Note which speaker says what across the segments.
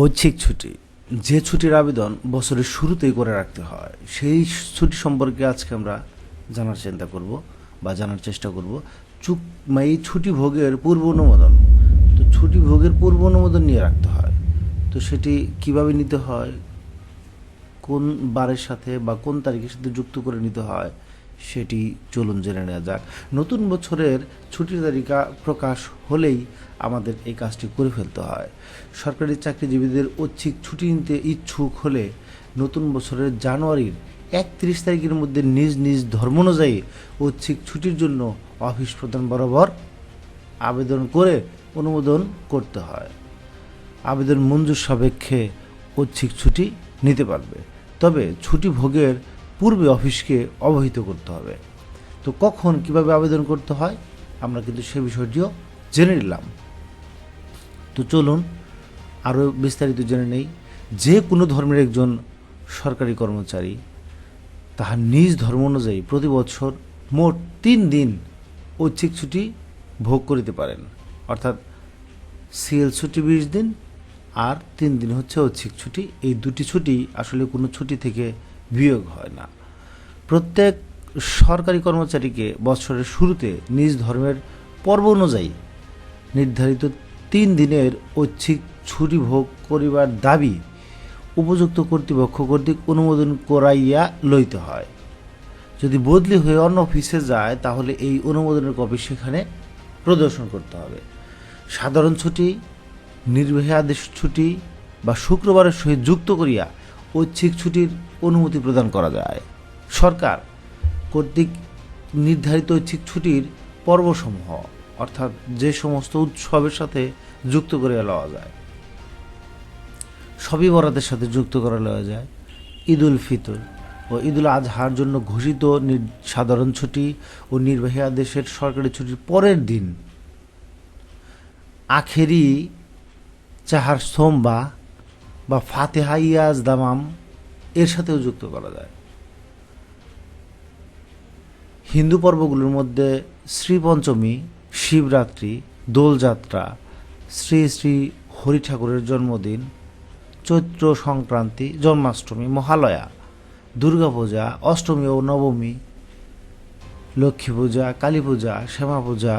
Speaker 1: ঐচ্ছিক ছুটি। যে ছুটির আবেদন বছরের শুরুতেই করে রাখতে হয়, সেই ছুটি সম্পর্কে আজকে আমরা জানার চিন্তা করব বা জানার চেষ্টা করব। চুক মানে এই ছুটি ভোগের পূর্ব অনুমোদন, তো ছুটি ভোগের পূর্ব অনুমোদন নিয়ে রাখতে হয়। তো সেটি কীভাবে নিতে হয়, কোন বারের সাথে বা কোন তারিখের সাথে যুক্ত করে নিতে হয় সেটি চলুন জেনে নেওয়া যাক। নতুন বছরের ছুটির তালিকা প্রকাশ হলেই আমাদের এই কাজটি করে ফেলতে হয়। সরকারি চাকরিজীবীদের ঐচ্ছিক ছুটি নিতে ইচ্ছুক হলে নতুন বছরের জানুয়ারির একত্রিশ তারিখের মধ্যে নিজ নিজ ধর্ম অনুযায়ী ঐচ্ছিক ছুটির জন্য অফিস প্রধান বরাবর আবেদন করে অনুমোদন করতে হয়। আবেদন মঞ্জুর সাপেক্ষে ঐচ্ছিক ছুটি নিতে পারবে। তবে ছুটি ভোগের পূর্বে অফিসকে অবহিত করতে হবে। তো কখন কীভাবে আবেদন করতে হয়, আমরা কিন্তু সে বিষয়টিও জেনে নিলাম। তো চলুন, আরও বিস্তারিত জেনে নেই। যে কোনো ধর্মের একজন সরকারি কর্মচারী তাহার নিজ ধর্ম অনুযায়ী প্রতি বছর মোট তিন দিন ঐচ্ছিক ছুটি ভোগ করিতে পারেন। অর্থাৎ সিএল ছুটি বিশ দিন, আর তিন দিন হচ্ছে ঐচ্ছিক ছুটি। এই দুটি ছুটি আসলে কোনো ছুটি থেকে বিয়োগ হয় না। প্রত্যেক সরকারি কর্মচারীকে বছরের শুরুতে নিজ ধর্মের পর্ব অনুযায়ী নির্ধারিত তিন দিনের ঐচ্ছিক ছুটি ভোগ করিবার দাবি উপযুক্ত কর্তৃপক্ষ কর্তৃক অনুমোদন করাইয়া লইতে হয়। যদি বদলি হয়ে অন্য অফিসে যায়, তাহলে এই অনুমোদনের কপি সেখানে প্রদর্শন করতে হবে। সাধারণ ছুটি, নির্বাহী আদেশ ছুটি বা শুক্রবারের সহিত যুক্ত করিয়া ঐচ্ছিক ছুটির অনুমতি প্রদান করা যায়। সরকার কর্তৃক নির্ধারিত ঐচ্ছিক ছুটির পর্বসমূহ, অর্থাৎ যে সমস্ত উৎসবের সাথে যুক্ত করে লওয়া যায়, সবই বরাতের সাথে যুক্ত করে লওয়া যায়। ঈদ উল ফিতর ও ঈদ উল আজহার জন্য ঘোষিত সাধারণ ছুটি ও নির্বাহী আদেশের সরকারি ছুটির পরের দিন আখেরি চাহার সোমবা বা ফাতেহা ইয়াজ দামাম, এর সাথেও যুক্ত করা যায়। হিন্দু পর্বগুলোর মধ্যে শ্রী পঞ্চমী, শিবরাত্রি, দোলযাত্রা, শ্রী শ্রী হরি ঠাকুরের জন্মদিন, চৈত্র সংক্রান্তি, জন্মাষ্টমী, মহালয়া দুর্গাপূজা অষ্টমী ও নবমী, লক্ষ্মী পূজা, কালী পূজা, শ্যামা পূজা,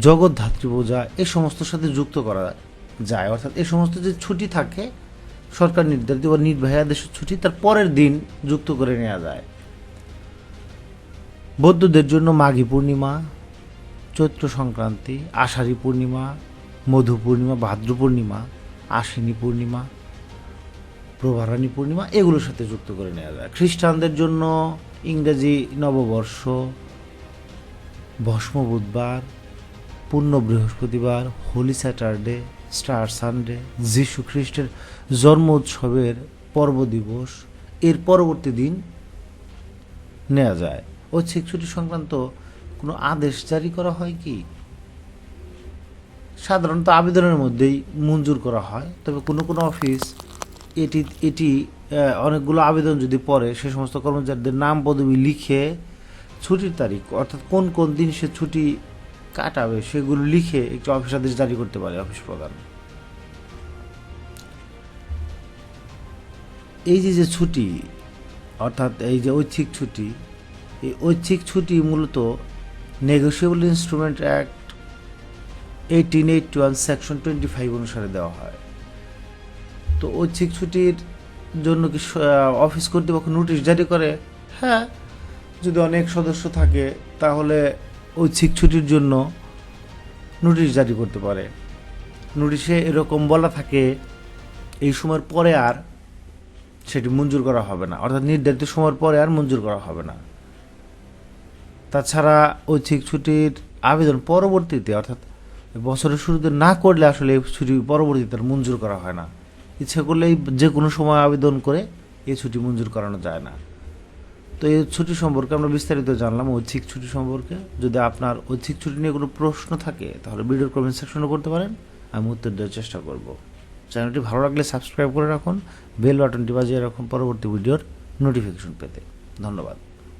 Speaker 1: জগদ্ধাত্রী পূজা এই সমস্ত সাথে যুক্ত করা যায়। অর্থাৎ এই সমস্ত যে ছুটি থাকে, সরকার নির্ধারিত বা নির্বাহী আদেশের ছুটি, তার পরের দিন যুক্ত করে নেওয়া যায়। বৌদ্ধদের জন্য মাঘী পূর্ণিমা, চৈত্র সংক্রান্তি, আষাঢ়ী পূর্ণিমা, মধু পূর্ণিমা, ভাদ্র পূর্ণিমা, আশ্বিনী পূর্ণিমা, প্রভারানী পূর্ণিমা, এগুলোর সাথে যুক্ত করে নেওয়া যায়। খ্রিস্টানদের জন্য ইংরেজি নববর্ষ, ভস্ম বুধবার পূর্ণ বৃহস্পতিবার, হোলি স্যাটারডে স্টার সানডে, যীশু খ্রিস্টের জন্ম উৎসবের পর্ব দিবস, এর পরবর্তী দিন নেওয়া যায়। ঐচ্ছিক ছুটি সংক্রান্ত কোনো আদেশ জারি করা হয় কি? সাধারণত আবেদনের মধ্যেই মঞ্জুর করা হয়, তবে কোনো কোনো অফিস এটি এটি অনেকগুলো আবেদন যদি পড়ে, সে সমস্ত কর্মচারীদের নাম, পদবি লিখে ছুটির তারিখ, অর্থাৎ কোন কোন দিন সে ছুটি কাটাবে, সেগুলো লিখে একটি অফিস আদেশ জারি করতে পারে অফিস প্রধান। এই যে যে ছুটি, অর্থাৎ এই যে ঐচ্ছিক ছুটি, এই ঐচ্ছিক ছুটি মূলত negotiable instrument act eighteen eighty one section twenty five অনুসারে দেওয়া হয়। তো ঐচ্ছিক ছুটির জন্য কি অফিস কর্তৃপক্ষ নোটিশ জারি করে? হ্যাঁ যদি অনেক সদস্য থাকে, তাহলে ঐচ্ছিক ছুটির জন্য নোটিশ জারি করতে পারে। নোটিশে এরকম বলা থাকে, এই সময়ের পরে আর সেটি মঞ্জুর করা হবে না। অর্থাৎ নির্ধারিত সময়ের পরে আর মঞ্জুর করা হবে না। তাছাড়া ঐচ্ছিক ছুটির আবেদন পরবর্তীতে, অর্থাৎ বছরের শুরুতে না করলে আসলে এই ছুটি পরবর্তীতে আর মঞ্জুর করা হয় না। ইচ্ছা করলেই যে কোনো সময় আবেদন করে এই ছুটি মঞ্জুর করানো যায় না। তো এই ছুটি সম্পর্কে আমরা বিস্তারিত জানলাম, ঐচ্ছিক ছুটি সম্পর্কে। যদি আপনার ঐচ্ছিক ছুটি নিয়ে কোনো প্রশ্ন থাকে, তাহলে ভিডিওর কমেন্ট সেকশনে করতে পারেন। আমি উত্তর দেওয়ার চেষ্টা করব। চ্যানেলটি ভালো লাগলে সাবস্ক্রাইব করে রাখুন বেল বাটনটি বাজিয়ে রাখুন পরবর্তী ভিডিওর নোটিফিকেশন পেতে। ধন্যবাদ।